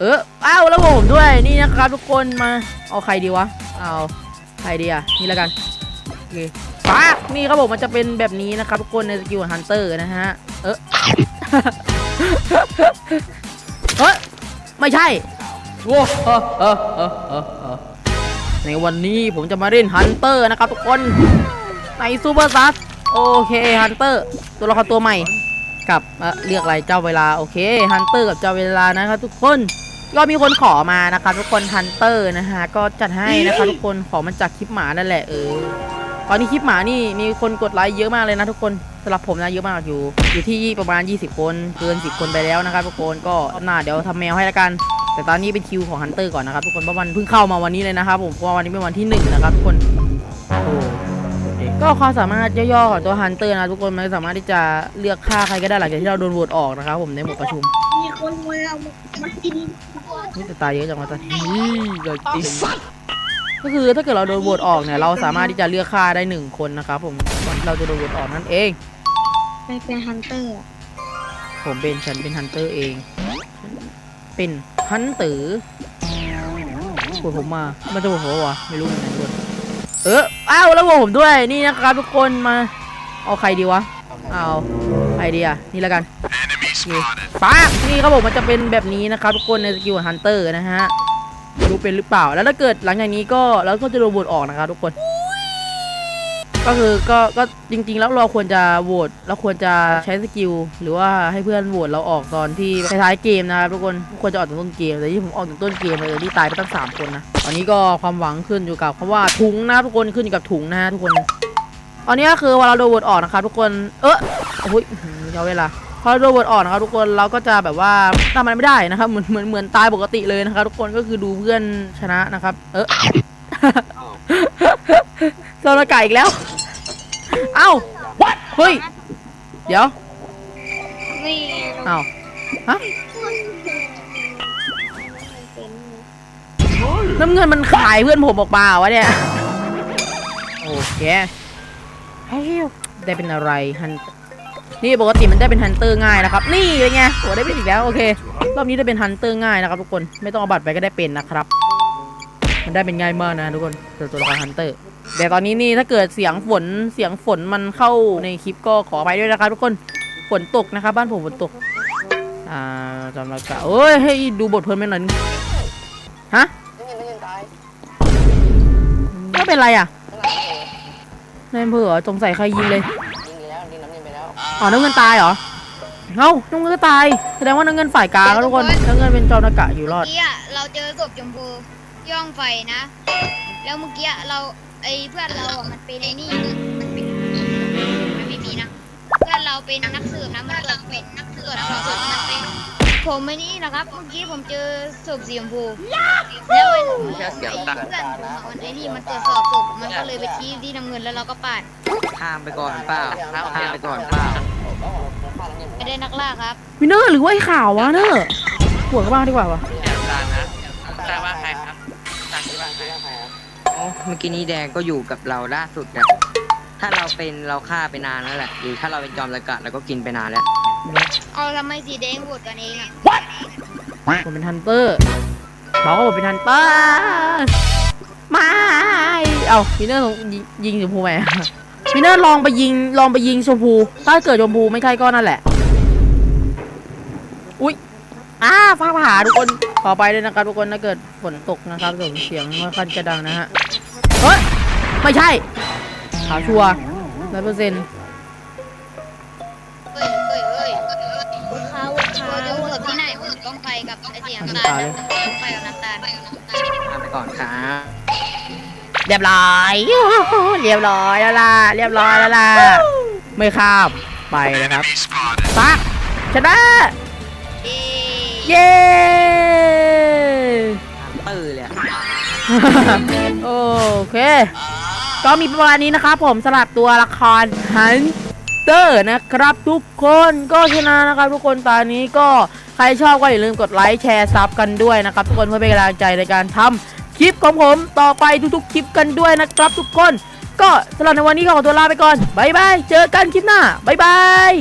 เอออ้าวแล้วผมด้วยนี่นะครับทุกคนมาเอาใครดีวะเอาใครดีอะนี่แล้วกันโอเคปักนี่ครับผมมันจะเป็นแบบนี้นะครับทุกคนในสกิลฮันเตอร์นะฮะเออเฮ้ยไม่ใช่โว้เออเออเออเออในวันนี้ผมจะมาเล่นฮันเตอร์นะครับทุกคนในซูเปอร์ซัสโอเคฮันเตอร์ตัวละครตัวใหม่กับเอ่อเลือกอะไรเจ้าเวลา โอเคฮันเตอร์กับเจ้าเวลานะครับทุกคน ก็มีคนขอมานะครับทุกคนฮันเตอร์นะฮะก็จัดให้นะครับทุกคนขอมันจากคลิปหมานั่นแหละเออตอนนี้คลิปหมานี่มีคนกดไลค์เยอะมากเลยนะทุกคนสำหรับผมนะเยอะมากอยู่ อยู่ที่ประมาณ 20 คนเกิน 10 คนไปแล้วนะครับทุกคนก็น่าเดี๋ยวทำแมวให้ละกัน แต่ตอนนี้เป็นคิวของฮันเตอร์ก่อนนะครับทุกคนเพราะมันเพิ่งเข้ามาวันนี้เลยนะครับผมเพราะว่าวันนี้เป็นวันที่หนึ่งนะครับทุกคนโอ้ก็ความสามารถย่อๆของตัวฮันเตอร์นะทุกคนมันสามารถที่จะเลือกฆ่าใครก็ได้หลังจากที่เราโดนโหวตออกนะครับผมในหมวดประชุมมีคนมาเอามากิน นี่แต่ตายเยอะจังวะตาทีเลยจริงก็คือถ้าเกิดเราโดนโหวตออกเนี่ยเราสามารถที่จะเลือกฆ่าได้หนึ่งคนนะครับผมก่อนที่เราจะโดนโหวตออกนั่นเองไปเป็นฮันเตอร์ผมเป็นฉันเป็นฮันเตอร์เอง เป็นฮันเตอร์ปวดผมมามันจะปวดหัววะไม่รู้เหมือนกันทุกคนเอออ้าวแล้วปวดผมด้วยนี่นะครับทุกคนมาเอาใครดีวะเอาใครดีอะนี่แล้วกันนี่ ปักนี่ครับผมมันจะเป็นแบบนี้นะครับทุกคนในสกิลฮันเตอร์นะฮะรู้เป็นหรือเปล่า แล้วถ้าเกิดหลังจากนี้ก็เราก็จะโดนโหวตออกนะครับทุกคน ก็คือก็ก็จริง ๆ แล้วเราควรจะโหวตเราควรจะใช้สกิลหรือว่าให้เพื่อนโหวตเราออกตอนที่ท้ายเกมนะครับทุกคนควรจะออกจากต้นเกมแต่ที่ผมออกจากต้นเกมเลยที่ตายไปตั้งสามคนนะตอนนี้ก็ความหวังขึ้นอยู่กับคำว่าถุงนะทุกคนขึ้นอยู่กับถุงนะทุกคนตอนนี้ก็คือเวลาเราโดนโหวตออกนะครับทุกคนเออโอ้ยอื้อหือย้อนเวลา พอเราโดนโหวตออกนะครับทุกคนเราก็จะแบบว่าทำอะไรไม่ได้นะครับเหมือนเหมือนเหมือนตายปกติเลยนะครับทุกคนก็คือดูเพื่อนชนะนะครับ เออโซนากาอีกแล้ว เอ้าเฮ้ย เดี๋ยวนี่เอ้าฮะน้ำเงินมันขายเพื่อนผมออกมาวะเนี่ย โอเคเฮ้ยได้เป็นอะไรฮัน นี่ปกติมันได้เป็นฮันเตอร์ง่ายนะครับ นี่เป็นไงโอ้ได้เป็นอีกแล้วโอเค รอบนี้ได้เป็นฮันเตอร์ง่ายนะครับทุกคน ไม่ต้องเอาบัตรไปก็ได้เป็นนะครับ มันได้เป็นง่ายมากนะทุกคนสำหรับตัวละครฮันเตอร์แต่ตอนนี้นี่ถ้าเกิดเสียงฝนเสียงฝนมันเข้าในคลิปก็ขอไปด้วยนะครับทุกคน ฝนตกนะครับบ้านผมฝนตก อ่าจำละกะเอ้ยให้ดูบทเพลินไปหน่อยนึงฮะไม่เป็นไรอะในอำเภอเหรอสงสัยใครยิงเลย อ๋อน้ำเงินตายเหรอเอ้าน้ำเงินก็ตายแสดงว่าน้ำเงินฝ่ายกลางแล้วทุกคนน้ำเงินเป็นจอมนากะอยู่รอด เมื่อกี้อะเราเจอศพชมพูย่องไฟนะ แล้วเมื่อกี้เราไอ้เพื่อนเราอะมันเป็นไอ้นี่นะมันเป็นมันไม่มีนะ เพื่อนเราเป็นนักสืบนะมันตรวจเป็นนักสืบตรวจสอบศพมันเป็น ผมไม่นี่นะครับ เมื่อกี้ผมเจอศพสีชมพูแล้วไอ้ไอ้เพื่อนผมอะมันไอ้นี่มันตรวจสอบศพมันก็เลยไปชี้ที่น้ำเงินแล้วเราก็ปาดข้ามไปก่อนเปล่าข้ามไปก่อนเปล่าไม่ได้นักล่าครับวินเนอร์หรือว่าไอ้ข่าววะเนอร์หัวกระบ้างดีกว่าวะทราบว่าใครครับทราบว่าใครเมื่อกี้นี้แดงก็อยู่กับเราล่าสุดเนี่ยถ้าเราเป็นเราฆ่าไปนานแล้วแหละหรือถ้าเราเป็นจอมระกะเราก็กินไปนานแล้ว เอาทำไมสีแดงโหวตกันเองอะผมเป็นฮันเตอร์บอกว่าผมเป็นฮันเตอร์ไม่เอ้าวินเนอร์ยิงยิงชมพูไหมวินเนอร์ลองไปยิงลองไปยิงชมพูถ้าเกิดชมพูไม่ใช่ก็นั่นแหละ อุ้ยอ้าฟ้าผ่าทุกคนขอไปด้วยนะครับทุกคนถ้าเกิดฝนตกนะครับผมเสียงค่อนข้างจะดังนะฮะเฮ้ยไม่ใช่ขาวชัวร้อยเปอร์เซ็นต์ เขาเราจะโหวตที่ไหนโหวตต้องไปกับไอ้สีน้ำตาลนะต้องไปกับน้ำตาลข้ามไปก่อนครับเรียบร้อย เรียบร้อยแล้วล่ะ เรียบร้อยแล้วล่ะ ไม่ข้ามไปนะครับปักชนะ เย้เย้ตื้อเลยอะโอเค ก็มีประมาณนี้นะครับผมสลับตัวละครฮัน เตอร์นะครับทุกคนก็ชนะนะครับทุกคนตอนนี้ก็ใครชอบก็อย่าลืมกดไลค์แชร์ซับกันด้วยนะครับทุกคนเพื่อเป็นกำลังใจในการทำคลิปของผมต่อไปทุกๆคลิปกันด้วยนะครับทุกคน ก็สำหรับในวันนี้ก็ขอตัวลาไปก่อนบายบายเจอกันคลิปหน้าบายบาย